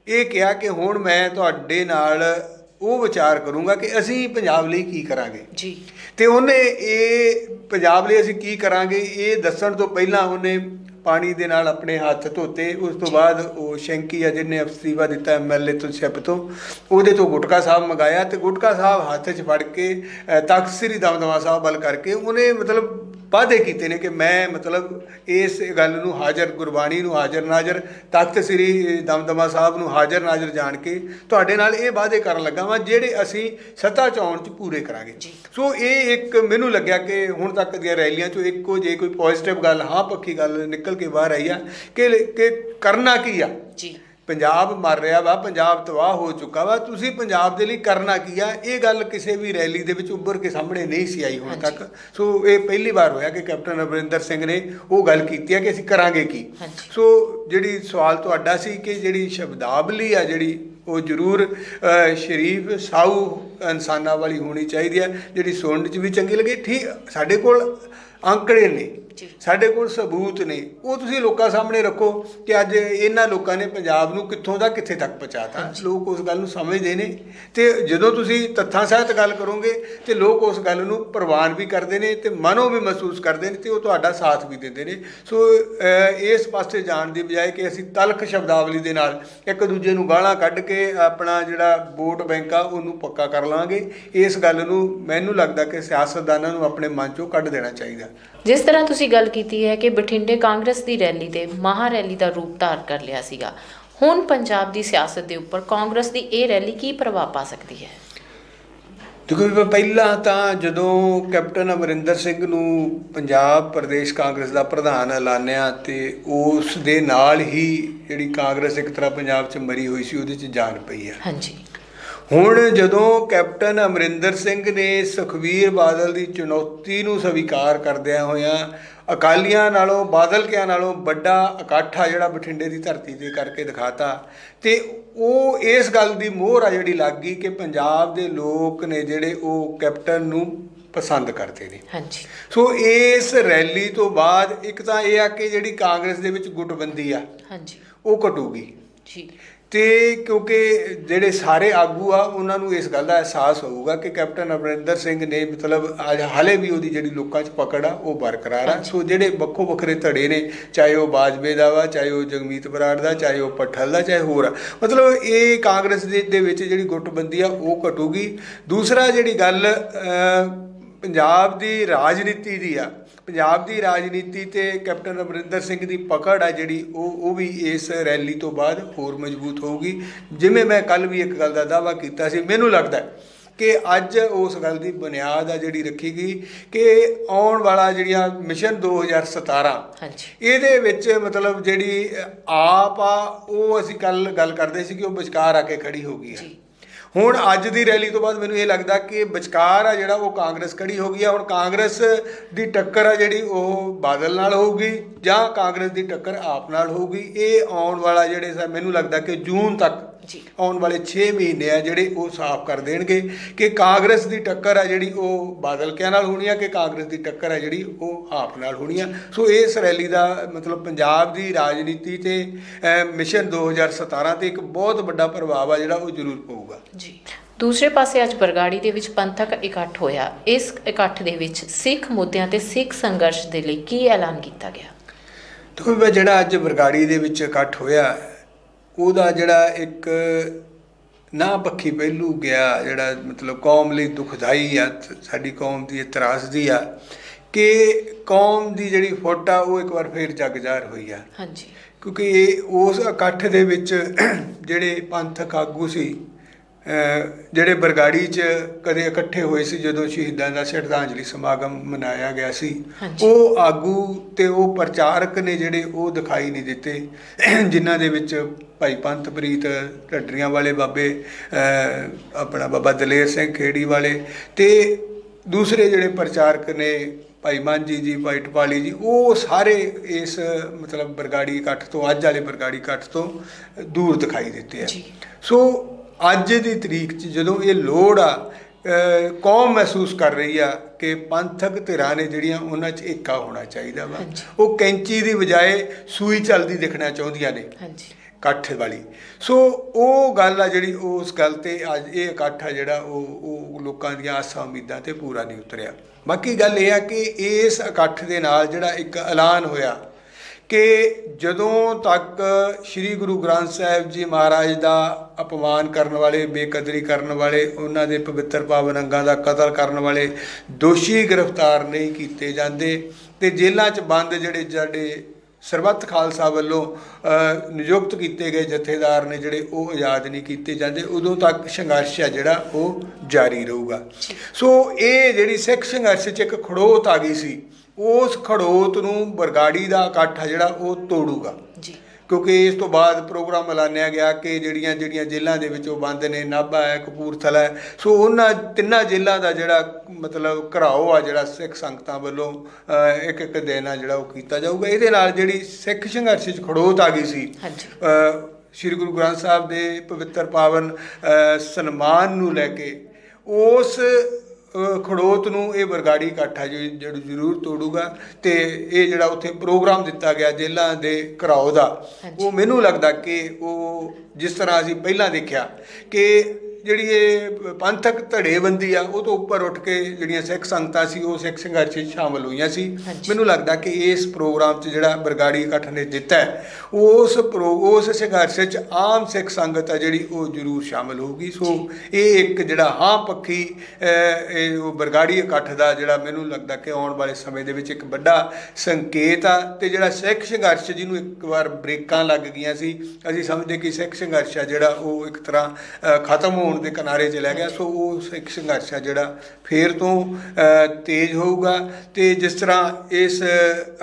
ਇਹ ਕਿਹਾ ਕਿ ਹੁਣ ਮੈਂ ਤੁਹਾਡੇ ਨਾਲ ਉਹ ਵਿਚਾਰ ਕਰੂੰਗਾ ਕਿ ਅਸੀਂ ਪੰਜਾਬ ਲਈ ਕੀ ਕਰਾਂਗੇ। ਜੀ। ਤੇ ਉਹਨੇ ਇਹ ਪੰਜਾਬ ਲਈ ਅਸੀਂ ਕੀ ਕਰਾਂਗੇ ਇਹ ਦੱਸਣ ਤੋਂ ਪਹਿਲਾਂ ਉਹਨੇ ਪਾਣੀ ਦੇ ਨਾਲ ਆਪਣੇ ਹੱਥ ਧੋਤੇ ਉਸ ਤੋਂ ਬਾਅਦ ਉਹ ਸ਼ੈਂਕੀ ਆ ਜਿਹਨੇ ਅਫਸੀਵਾ ਦਿੱਤਾ ਐਮਐਲਏ ਤੋਂ ਸ਼ਿਪ ਤੋਂ ਉਹਦੇ ਤੋਂ ਗੁਟਕਾ ਸਾਹਿਬ ਮੰਗਾਇਆ ਤੇ ਗੁਟਕਾ ਸਾਹਿਬ ਹੱਥ 'ਚ ਫੜ ਕੇ ਤਖ਼ਤ ਸ੍ਰੀ ਦਮਦਮਾ ਸਾਹਿਬ ਵੱਲ ਕਰਕੇ ਉਹਨੇ ਮਤਲਬ ਵਾਅਦੇ ਕੀਤੇ ਨੇ ਕਿ ਮੈਂ ਮਤਲਬ ਇਸ ਗੱਲ ਨੂੰ ਹਾਜ਼ਰ ਗੁਰਬਾਣੀ ਨੂੰ ਹਾਜ਼ਰ ਨਾਜ਼ਰ ਤਖਤ ਸ੍ਰੀ ਦਮਦਮਾ ਸਾਹਿਬ ਨੂੰ ਹਾਜ਼ਰ ਨਾਜ਼ਰ ਜਾਣ ਕੇ ਤੁਹਾਡੇ ਨਾਲ ਇਹ ਵਾਅਦੇ ਕਰਨ ਲੱਗਾ ਵਾਂ ਜਿਹੜੇ ਅਸੀਂ ਸੱਤਾ ਚੌਣ ਚ ਪੂਰੇ ਕਰਾਂਗੇ। ਸੋ ਇਹ ਇੱਕ ਮੈਨੂੰ ਲੱਗਿਆ ਕਿ ਹੁਣ ਤੱਕ ਦੀਆਂ ਰੈਲੀਆਂ ਚੋਂ ਇੱਕੋ ਜੇ ਕੋਈ ਪੋਜ਼ਿਟਿਵ ਗੱਲ ਹਾਂ ਪੱਖੀ ਗੱਲ ਨਿਕਲ ਕੇ ਬਾਹਰ ਆਈ ਆ ਕਿ ਕਿ ਕਰਨਾ ਕੀ ਆ? ਜੀ। ਪੰਜਾਬ ਮਰ ਰਿਹਾ ਵਾ ਪੰਜਾਬ ਤਬਾਹ ਹੋ ਚੁੱਕਾ ਵਾ ਤੁਸੀਂ ਪੰਜਾਬ ਦੇ ਲਈ ਕਰਨਾ ਕੀ ਆ ਇਹ ਗੱਲ ਕਿਸੇ ਵੀ ਰੈਲੀ ਦੇ ਵਿੱਚ ਉੱਭਰ ਕੇ ਸਾਹਮਣੇ ਨਹੀਂ ਸੀ ਆਈ ਹੁਣ। ਤੱਕ ਸੋ ਇਹ ਪਹਿਲੀ ਵਾਰ ਹੋਇਆ ਕਿ ਕੈਪਟਨ ਅਮਰਿੰਦਰ ਸਿੰਘ ਨੇ ਉਹ ਗੱਲ ਕੀਤੀ ਆ ਕਿ ਅਸੀਂ ਕਰਾਂਗੇ ਕੀ। ਸੋ ਜਿਹੜੀ ਸਵਾਲ ਤੁਹਾਡਾ ਸੀ ਕਿ ਜਿਹੜੀ ਸ਼ਬਦਾਵਲੀ ਆ ਜਿਹੜੀ ਉਹ ਜ਼ਰੂਰ ਸ਼ਰੀਫ ਸਾਊ ਇਨਸਾਨਾਂ ਵਾਲੀ ਹੋਣੀ ਚਾਹੀਦੀ ਹੈ ਜਿਹੜੀ ਸੁਣਨ 'ਚ ਵੀ ਚੰਗੀ ਲੱਗੇ ਠੀਕ ਸਾਡੇ ਕੋਲ ਅੰਕੜੇ ਨੇ। ਸਾਡੇ ਕੋਲ ਸਬੂਤ ਨੇ। ਉਹ ਤੁਸੀਂ ਲੋਕਾਂ ਸਾਹਮਣੇ ਰੱਖੋ ਕਿ ਅੱਜ ਇਹਨਾਂ ਲੋਕਾਂ ਨੇ ਪੰਜਾਬ ਨੂੰ ਕਿੱਥੋਂ ਦਾ ਕਿੱਥੇ ਤੱਕ ਪਹੁੰਚਾਤਾ। ਲੋਕ ਉਸ ਗੱਲ ਨੂੰ ਸਮਝਦੇ ਨੇ ਤੇ ਜਦੋਂ ਤੁਸੀਂ ਤੱਥਾਂ ਸਹਿਤ ਗੱਲ ਕਰੋਗੇ ਤੇ ਲੋਕ ਉਸ ਗੱਲ ਨੂੰ ਪ੍ਰਵਾਨ ਵੀ ਕਰਦੇ ਨੇ ਤੇ ਮਨੋਂ ਵੀ ਮਹਿਸੂਸ ਕਰਦੇ ਨੇ ਤੇ ਉਹ ਤੁਹਾਡਾ ਸਾਥ ਵੀ ਦਿੰਦੇ ਨੇ। ਸੋ ਇਸ ਪਾਸੇ ਜਾਣ ਦੀ ਬਜਾਏ ਕਿ ਅਸੀਂ ਤਲਖ ਸ਼ਬਦਾਵਲੀ ਦੇ ਨਾਲ ਇੱਕ ਦੂਜੇ ਨੂੰ ਗਾਲਾਂ ਕੱਢ ਕੇ ਆਪਣਾ ਜਿਹੜਾ ਵੋਟ ਬੈਂਕ ਆ ਉਹਨੂੰ ਪੱਕਾ ਕਰ ਲਾਂਗੇ। ਇਸ ਗੱਲ ਨੂੰ ਮੈਨੂੰ ਲੱਗਦਾ ਕਿ ਸਿਆਸਤਦਾਨਾਂ ਨੂੰ ਆਪਣੇ ਮਨ ਚੋਂ ਕੱਢ ਦੇਣਾ ਚਾਹੀਦਾ। ਜਿਸ ਤਰ੍ਹਾਂ ਤੁਸੀਂ ਗੱਲ ਕੀਤੀ ਹੈ ਕਿ ਬਠਿੰਡੇ ਕਾਂਗਰਸ ਦੀ ਰੈਲੀ ਤੇ ਮਹਾ ਰੈਲੀ ਦਾ ਰੂਪ ਧਾਰ ਕਰ ਲਿਆ ਸੀਗਾ। ਹੁਣ ਪੰਜਾਬ ਦੀ ਸਿਆਸਤ ਦੇ ਉੱਪਰ ਕਾਂਗਰਸ ਦੀ ਇਹ ਰੈਲੀ ਕੀ ਪ੍ਰਭਾਵ ਪਾ ਸਕਦੀ ਹੈ? ਦੇਖੋ ਪਹਿਲਾਂ ਤਾਂ ਜਦੋਂ ਕੈਪਟਨ ਅਮਰਿੰਦਰ ਸਿੰਘ ਨੂੰ ਪੰਜਾਬ ਪ੍ਰਦੇਸ਼ ਕਾਂਗਰਸ ਦਾ ਪ੍ਰਧਾਨ ਐਲਾਨਿਆ ਤੇ ਉਸ ਦੇ ਨਾਲ ਹੀ ਜਿਹੜੀ ਕਾਂਗਰਸ ਇੱਕ ਤਰ੍ਹਾਂ ਪੰਜਾਬ 'ਚ ਮਰੀ ਹੋਈ ਸੀ ਉਹਦੇ 'ਚ ਜਾਨ ਪਈ ਆ ਹਾਂਜੀ। ਹੁਣ ਜਦੋਂ ਕੈਪਟਨ ਅਮਰਿੰਦਰ ਸਿੰਘ ਨੇ ਸੁਖਵੀਰ ਬਾਦਲ ਦੀ ਚੁਣੌਤੀ ਨੂੰ ਸਵੀਕਾਰ ਕਰਦਿਆਂ ਹੋਇਆਂ ਅਕਾਲੀਆਂ ਨਾਲੋਂ ਬਾਦਲ ਕਿਆਂ ਨਾਲੋਂ ਵੱਡਾ ਇਕੱਠ ਆ ਜਿਹੜਾ ਬਠਿੰਡੇ ਦੀ ਧਰਤੀ ਤੇ ਕਰਕੇ ਦਿਖਾਤਾ। ਤੇ ਉਹ ਇਸ ਗੱਲ ਦੀ ਮੋਹਰ ਆ ਜਿਹੜੀ ਲੱਗ ਗਈ ਕਿ ਪੰਜਾਬ ਦੇ ਲੋਕ ਨੇ ਜਿਹੜੇ ਉਹ ਕੈਪਟਨ ਨੂੰ ਪਸੰਦ ਕਰਦੇ ਨੇ। ਹਾਂਜੀ। ਸੋ ਇਸ ਰੈਲੀ ਤੋਂ ਬਾਅਦ ਇੱਕ ਤਾਂ ਇਹ ਆ ਕਿ ਜਿਹੜੀ ਕਾਂਗਰਸ ਦੇ ਵਿੱਚ ਗੁੱਟਬੰਦੀ ਆ ਹਾਂਜੀ। ਉਹ ਘਟੂਗੀ। ਜੀ। ਤੇ ਕਿਉਂਕਿ ਜਿਹੜੇ ਸਾਰੇ ਆਗੂ ਆ ਉਹਨਾਂ ਨੂੰ ਇਸ ਗੱਲ ਦਾ ਅਹਿਸਾਸ ਹੋਊਗਾ ਕਿ ਕੈਪਟਨ ਅਮਰਿੰਦਰ ਸਿੰਘ ਨੇ ਮਤਲਬ ਅੱਜ ਹਾਲੇ ਵੀ ਉਹਦੀ ਜਿਹੜੀ ਲੋਕਾਂ 'ਚ ਪਕੜ ਆ ਉਹ ਬਰਕਰਾਰ ਆ। ਸੋ ਜਿਹੜੇ ਵੱਖੋ ਵੱਖਰੇ ਧੜੇ ਨੇ ਚਾਹੇ ਉਹ ਬਾਜਵੇ ਦਾ ਵਾ ਚਾਹੇ ਉਹ ਜਗਮੀਤ ਬਰਾੜ ਦਾ ਚਾਹੇ ਉਹ ਪੱਠਲ ਦਾ ਚਾਹੇ ਹੋਰ ਮਤਲਬ ਇਹ ਕਾਂਗਰਸ ਦੇ ਦੇ ਵਿੱਚ ਜਿਹੜੀ ਗੁੱਟਬੰਦੀ ਆ ਉਹ ਘਟੂਗੀ। ਦੂਸਰਾ ਜਿਹੜੀ ਗੱਲ ਪੰਜਾਬ ਦੀ ਰਾਜਨੀਤੀ ਦੀ ਆ ਪੰਜਾਬ ਦੀ ਰਾਜਨੀਤੀ ਤੇ ਕੈਪਟਨ ਅਮਰਿੰਦਰ ਸਿੰਘ ਦੀ ਪਕੜ ਆ ਜਿਹੜੀ ਉਹ ਉਹ ਵੀ ਇਸ ਰੈਲੀ ਤੋਂ ਬਾਅਦ ਹੋਰ ਮਜ਼ਬੂਤ ਹੋਊਗੀ। ਜਿਵੇਂ ਮੈਂ ਕੱਲ ਵੀ ਇੱਕ ਗੱਲ ਦਾ ਦਾਅਵਾ ਕੀਤਾ ਸੀ ਮੈਨੂੰ ਲੱਗਦਾ ਹੈ ਕਿ ਅੱਜ ਉਸ ਗੱਲ ਦੀ ਬੁਨਿਆਦ ਆ ਜਿਹੜੀ ਰੱਖੀ ਗਈ ਕਿ ਆਉਣ ਵਾਲਾ ਜਿਹੜੀਆਂ ਮਿਸ਼ਨ 2017 ਹਾਂਜੀ। ਇਹਦੇ ਵਿੱਚ ਮਤਲਬ ਜਿਹੜੀ ਆਪ ਆ ਉਹ ਅਸੀਂ ਕੱਲ ਗੱਲ ਕਰਦੇ ਸੀ ਕਿ ਉਹ ਵਿਚਕਾਰ ਆ ਕੇ ਖੜੀ ਹੋ ਗਈ ਜੀ। ਹੁਣ ਅੱਜ ਦੀ ਰੈਲੀ ਤੋਂ ਬਾਅਦ ਮੈਨੂੰ ਇਹ ਲੱਗਦਾ ਕਿ ਵਿਚਕਾਰ ਆ ਜਿਹੜਾ ਉਹ ਕਾਂਗਰਸ ਖੜੀ ਹੋ ਗਈ ਆ, ਹੁਣ ਕਾਂਗਰਸ ਦੀ ਟੱਕਰ ਆ ਜਿਹੜੀ ਉਹ ਬਾਦਲ ਨਾਲ ਹੋਊਗੀ ਜਾਂ ਕਾਂਗਰਸ ਦੀ ਟੱਕਰ ਆਪ ਨਾਲ ਹੋਊਗੀ, ਇਹ ਆਉਣ ਵਾਲਾ ਜਿਹੜੇ ਸਾ ਮੈਨੂੰ ਲੱਗਦਾ ਕਿ ਜੂਨ ਤੱਕ ਆਉਣ ਵਾਲੇ 6 ਮਹੀਨੇ ਆ ਜਿਹੜੇ ਉਹ ਸਾਫ਼ ਕਰ ਦੇਣਗੇ ਕਿ ਕਾਂਗਰਸ ਦੀ ਟੱਕਰ ਆ ਜਿਹੜੀ ਉਹ ਬਾਦਲ ਕਿਆਂ ਨਾਲ ਹੋਣੀ ਆ ਕਿ ਕਾਂਗਰਸ ਦੀ ਟੱਕਰ ਆ ਜਿਹੜੀ ਉਹ ਆਪ ਨਾਲ ਹੋਣੀ ਆ। ਸੋ ਇਸ ਰੈਲੀ ਦਾ ਮਤਲਬ ਪੰਜਾਬ ਦੀ ਰਾਜਨੀਤੀ ਤੇ ਮਿਸ਼ਨ 2017 ਤੇ ਇੱਕ ਬਹੁਤ ਵੱਡਾ ਪ੍ਰਭਾਵ ਆ ਜਿਹੜਾ ਉਹ ਜ਼ਰੂਰ ਪਊਗਾ। ਜੀ। ਦੂਸਰੇ ਪਾਸੇ ਅੱਜ ਬਰਗਾੜੀ ਦੇ ਵਿੱਚ ਪੰਥਕ ਇਕੱਠ ਹੋਇਆ। ਇਸ ਇਕੱਠ ਦੇ ਵਿੱਚ ਸਿੱਖ ਮੁੱਦਿਆਂ ਤੇ ਸਿੱਖ ਸੰਘਰਸ਼ ਦੇ ਲਈ ਕੀ ਐਲਾਨ ਕੀਤਾ ਗਿਆ? ਦੇਖੋ ਜਿਹੜਾ ਅੱਜ ਬਰਗਾੜੀ ਦੇ ਵਿੱਚ ਇਕੱਠ ਹੋਇਆ ਉਹਦਾ ਜਿਹੜਾ ਇੱਕ ਨਾ ਪੱਖੀ ਪਹਿਲੂ ਗਿਆ ਜਿਹੜਾ ਮਤਲਬ ਕੌਮ ਲਈ ਦੁਖਦਾਈ ਆ ਸਾਡੀ ਕੌਮ ਦੀ ਇਤਰਾਜ਼ ਦੀ ਆ ਕਿ ਕੌਮ ਦੀ ਜਿਹੜੀ ਫੋਟਾ ਉਹ ਇੱਕ ਵਾਰ ਫੇਰ ਜਗਜ਼ਾਰ ਹੋਈ ਆ। ਹਾਂਜੀ। ਕਿਉਂਕਿ ਇਹ ਉਸ ਇਕੱਠ ਦੇ ਵਿੱਚ ਜਿਹੜੇ ਪੰਥਕ ਆਗੂ ਸੀ ਜਿਹੜੇ ਬਰਗਾੜੀ 'ਚ ਕਦੇ ਇਕੱਠੇ ਹੋਏ ਸੀ ਜਦੋਂ ਸ਼ਹੀਦਾਂ ਦਾ ਸ਼ਰਧਾਂਜਲੀ ਸਮਾਗਮ ਮਨਾਇਆ ਗਿਆ ਸੀ। ਉਹ ਆਗੂ ਤੇ ਉਹ ਪ੍ਰਚਾਰਕ ਨੇ ਜਿਹੜੇ ਉਹ ਦਿਖਾਈ ਨਹੀਂ ਦਿੱਤੇ ਜਿਨ੍ਹਾਂ ਦੇ ਵਿੱਚ ਭਾਈ ਪੰਥ ਪ੍ਰੀਤ ਢੱਡਰੀਆਂ ਵਾਲੇ ਬਾਬੇ ਆਪਣਾ ਬਾਬਾ ਦਲੇਰ ਸਿੰਘ ਖੇੜੀ ਵਾਲੇ ਤੇ ਦੂਸਰੇ ਜਿਹੜੇ ਪ੍ਰਚਾਰਕ ਨੇ ਭਾਈ ਮਾਂਜੀ ਜੀ ਭਾਈ ਟਪਾਲੀ ਜੀ ਉਹ ਸਾਰੇ ਇਸ ਮਤਲਬ ਬਰਗਾੜੀ ਇਕੱਠ ਤੋਂ ਅੱਜ ਵਾਲੇ ਬਰਗਾੜੀ ਇਕੱਠ ਤੋਂ ਦੂਰ ਦਿਖਾਈ ਦਿੱਤੇ ਆ। ਸੋ ਅੱਜ ਦੀ ਤਰੀਕ 'ਚ ਜਦੋਂ ਇਹ ਲੋੜ ਆ ਕੌਮ ਮਹਿਸੂਸ ਕਰ ਰਹੀ ਆ ਕਿ ਪੰਥਕ ਧਿਰਾਂ ਨੇ ਜਿਹੜੀਆਂ ਉਹਨਾਂ 'ਚ ਏਕਾ ਹੋਣਾ ਚਾਹੀਦਾ ਵਾ। ਉਹ ਕੈਂਚੀ ਦੀ ਬਜਾਏ ਸੂਈ ਚੱਲਦੀ ਦਿਖਣਾ ਚਾਹੁੰਦੀਆਂ ਨੇ। ਹਾਂਜੀ। ਇਕੱਠ ਵਾਲੀ। ਸੋ ਉਹ ਗੱਲ ਆ ਜਿਹੜੀ ਉਸ ਗੱਲ ਤੇ ਅੱਜ ਇਹ ਇਕੱਠ ਆ ਜਿਹੜਾ ਉਹ ਉਹ ਲੋਕਾਂ ਦੀਆਂ ਆਸਾਂ ਉਮੀਦਾਂ ਤੇ ਪੂਰਾ ਨਹੀਂ ਉਤਰਿਆ। ਬਾਕੀ ਗੱਲ ਇਹ ਆ ਕਿ ਇਸ ਇਕੱਠ ਦੇ ਨਾਲ ਜਿਹੜਾ ਇੱਕ ਐਲਾਨ ਹੋਇਆ ਕਿ ਜਦੋਂ ਤੱਕ ਸ੍ਰੀ ਗੁਰੂ ਗ੍ਰੰਥ ਸਾਹਿਬ ਜੀ ਮਹਾਰਾਜ ਦਾ ਅਪਮਾਨ ਕਰਨ ਵਾਲੇ ਬੇਕਦਰੀ ਕਰਨ ਵਾਲੇ ਉਹਨਾਂ ਦੇ ਪਵਿੱਤਰ ਪਾਵਨ ਅੰਗਾਂ ਦਾ ਕਤਲ ਕਰਨ ਵਾਲੇ ਦੋਸ਼ੀ ਗ੍ਰਿਫਤਾਰ ਨਹੀਂ ਕੀਤੇ ਜਾਂਦੇ ਤੇ ਜੇਲ੍ਹਾਂ 'ਚ ਬੰਦ ਜਿਹੜੇ ਜਿਹੜੇ ਸਰਬੱਤ ਖਾਲਸਾ ਵੱਲੋਂ ਨਿਯੁਕਤ ਕੀਤੇ ਗਏ ਜਥੇਦਾਰ ਨੇ ਜਿਹੜੇ ਉਹ ਆਜ਼ਾਦ ਨਹੀਂ ਕੀਤੇ ਜਾਂਦੇ ਉਦੋਂ ਤੱਕ ਸੰਘਰਸ਼ ਹੈ ਜਿਹੜਾ ਉਹ ਜਾਰੀ ਰਹੂਗਾ। ਸੋ ਇਹ ਜਿਹੜੀ ਸਿੱਖ ਸੰਘਰਸ਼ 'ਚ ਇੱਕ ਖੜੋਤ ਆ ਗਈ ਸੀ ਉਸ ਖੜੋਤ ਨੂੰ ਬਰਗਾੜੀ ਦਾ ਇਕੱਠ ਆ ਜਿਹੜਾ ਉਹ ਤੋੜੂਗਾ। ਜੀ। ਕਿਉਂਕਿ ਇਸ ਤੋਂ ਬਾਅਦ ਪ੍ਰੋਗਰਾਮ ਐਲਾਨਿਆ ਗਿਆ ਕਿ ਜਿਹੜੀਆਂ ਜਿਹੜੀਆਂ ਜੇਲ੍ਹਾਂ ਦੇ ਵਿੱਚ ਉਹ ਬੰਦ ਨੇ ਨਾਭਾ ਹੈ ਕਪੂਰਥਲਾ ਹੈ। ਸੋ ਉਹਨਾਂ ਤਿੰਨਾਂ ਜੇਲ੍ਹਾਂ ਦਾ ਜਿਹੜਾ ਮਤਲਬ ਘਰਾਓ ਆ ਜਿਹੜਾ ਸਿੱਖ ਸੰਗਤਾਂ ਵੱਲੋਂ ਇੱਕ ਇੱਕ ਦਿਨ ਆ ਜਿਹੜਾ ਉਹ ਕੀਤਾ ਜਾਊਗਾ। ਇਹਦੇ ਨਾਲ ਜਿਹੜੀ ਸਿੱਖ ਸੰਘਰਸ਼ 'ਚ ਖੜੋਤ ਆ ਗਈ ਸੀ ਹਾਂਜੀ। ਸ੍ਰੀ ਗੁਰੂ ਗ੍ਰੰਥ ਸਾਹਿਬ ਦੇ ਪਵਿੱਤਰ ਪਾਵਨ ਸਨਮਾਨ ਨੂੰ ਲੈ ਕੇ ਉਸ ਖੜੋਤ ਨੂੰ ਇਹ ਬਰਗਾੜੀ ਇਕੱਠਾ ਜਿਹੜਾ ਜ਼ਰੂਰ ਤੋੜੂਗਾ ਤੇ ਇਹ ਜਿਹੜਾ ਉੱਥੇ ਪ੍ਰੋਗਰਾਮ ਦਿੱਤਾ ਗਿਆ ਜੇਲ੍ਹਾਂ ਦੇ ਘਰਾਓ ਦਾ। ਉਹ ਮੈਨੂੰ ਲੱਗਦਾ ਕਿ ਉਹ ਜਿਸ ਤਰ੍ਹਾਂ ਅਸੀਂ ਪਹਿਲਾਂ ਦੇਖਿਆ ਕਿ ਜਿਹੜੀ ਇਹ ਪੰਥਕ ਧੜੇਬੰਦੀ ਆ ਉਹ ਤੋਂ ਉੱਪਰ ਉੱਠ ਕੇ ਜਿਹੜੀਆਂ ਸਿੱਖ ਸੰਗਤਾਂ ਸੀ ਉਹ ਸਿੱਖ ਸੰਘਰਸ਼ 'ਚ ਸ਼ਾਮਲ ਹੋਈਆਂ ਸੀ। ਮੈਨੂੰ ਲੱਗਦਾ ਕਿ ਇਸ ਪ੍ਰੋਗਰਾਮ 'ਚ ਜਿਹੜਾ ਬਰਗਾੜੀ ਇਕੱਠ ਨੇ ਦਿੱਤਾ ਹੈ, ਉਸ ਉਸ ਸੰਘਰਸ਼ 'ਚ ਆਮ ਸਿੱਖ ਸੰਗਤ ਆ ਜਿਹੜੀ ਉਹ ਜ਼ਰੂਰ ਸ਼ਾਮਲ ਹੋਊਗੀ। ਸੋ ਇਹ ਇੱਕ ਜਿਹੜਾ ਹਾਂ ਪੱਖੀ ਇਹ ਉਹ ਬਰਗਾੜੀ ਇਕੱਠ ਦਾ ਜਿਹੜਾ ਮੈਨੂੰ ਲੱਗਦਾ ਕਿ ਆਉਣ ਵਾਲੇ ਸਮੇਂ ਦੇ ਵਿੱਚ ਇੱਕ ਵੱਡਾ ਸੰਕੇਤ ਆ ਤੇ ਜਿਹੜਾ ਸਿੱਖ ਸੰਘਰਸ਼ ਜਿਹਨੂੰ ਇੱਕ ਵਾਰ ਬ੍ਰੇਕਾਂ ਲੱਗ ਗਈਆਂ ਸੀ ਅਸੀਂ ਸਮਝਦੇ ਕਿ ਸਿੱਖ ਸੰਘਰਸ਼ ਆ ਜਿਹੜਾ ਉਹ ਇੱਕ ਤਰ੍ਹਾਂ ਖਤਮ ਹੋਣ ਦੇ ਕਿਨਾਰੇ 'ਚ ਲੈ ਗਿਆ, ਸੋ ਉਹ ਸਿੱਖ ਸੰਘਰਸ਼ ਆ ਜਿਹੜਾ ਫੇਰ ਤੋਂ ਤੇਜ਼ ਹੋਊਗਾ। ਤੇ ਜਿਸ ਤਰ੍ਹਾਂ ਇਸ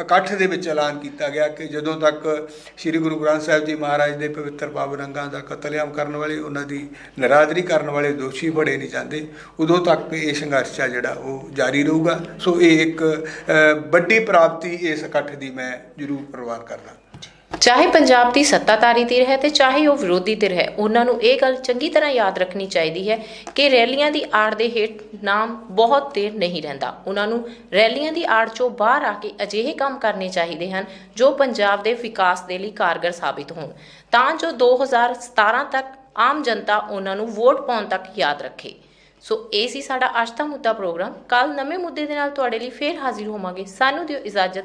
ਇਕੱਠ ਦੇ ਵਿੱਚ ਐਲਾਨ ਕੀਤਾ ਗਿਆ ਕਿ ਜਦੋਂ ਤੱਕ ਸ੍ਰੀ ਗੁਰੂ ਗ੍ਰੰਥ ਸਾਹਿਬ ਜੀ ਮਹਾਰਾਜ ਦੇ ਪਵਿੱਤਰ ਪਾਵਨ ਅੰਗਾਂ ਦਾ ਕਤਲੇਆਮ ਕਰਨ ਵਾਲੇ, ਉਹਨਾਂ ਦੀ ਨਰਾਦਰੀ ਕਰਨ ਵਾਲੇ ਦੋਸ਼ੀ ਫੜੇ ਨਹੀਂ ਜਾਂਦੇ, ਉਦੋਂ ਤੱਕ ਇਹ ਸੰਘਰਸ਼ ਆ ਜਿਹੜਾ ਉਹ ਜਾਰੀ ਰਹੂਗਾ। ਸੋ ਇਹ ਇੱਕ ਵੱਡੀ ਪ੍ਰਾਪਤੀ ਇਸ ਇਕੱਠ ਦੀ ਮੈਂ ਜ਼ਰੂਰ ਪ੍ਰਵਾਨ ਕਰਦਾ। ਚਾਹੇ ਪੰਜਾਬ ਦੀ ਸੱਤਾਧਾਰੀ ਧਿਰ ਹੈ ਤੇ ਚਾਹੇ ਉਹ ਵਿਰੋਧੀ ਧਿਰ ਹੈ, ਉਹਨਾਂ ਨੂੰ ਇਹ ਗੱਲ ਚੰਗੀ ਤਰ੍ਹਾਂ ਯਾਦ ਰੱਖਣੀ ਚਾਹੀਦੀ ਹੈ ਕਿ ਰੈਲੀਆਂ ਦੀ ਆੜ ਦੇ ਹੇਠ ਨਾਮ ਬਹੁਤ ਦੇਰ ਨਹੀਂ ਰਹਿੰਦਾ। ਉਹਨਾਂ ਨੂੰ ਰੈਲੀਆਂ ਦੀ ਆੜ ਚੋਂ ਬਾਹਰ ਆ ਕੇ ਅਜਿਹੇ ਕੰਮ ਕਰਨੇ ਚਾਹੀਦੇ ਹਨ ਜੋ ਪੰਜਾਬ ਦੇ ਵਿਕਾਸ ਦੇ ਲਈ ਕਾਰਗਰ ਸਾਬਿਤ ਹੋਣ। ਤਾਂ ਜੋ 2017 ਤੱਕ ਆਮ ਜਨਤਾ ਉਹਨਾਂ ਨੂੰ ਵੋਟ ਪਾਉਣ ਤੱਕ ਯਾਦ ਰੱਖੇ। ਸੋ ਇਹ ਸੀ ਸਾਡਾ ਅੱਜ ਦਾ ਮੁੱਦਾ ਪ੍ਰੋਗਰਾਮ। ਕੱਲ ਨਵੇਂ ਮੁੱਦੇ ਦੇ ਨਾਲ ਤੁਹਾਡੇ ਲਈ ਫੇਰ ਹਾਜ਼ਰ ਹੋਵਾਂਗੇ। ਸਾਨੂੰ ਦਿਓ ਇਜਾਜ਼ਤ।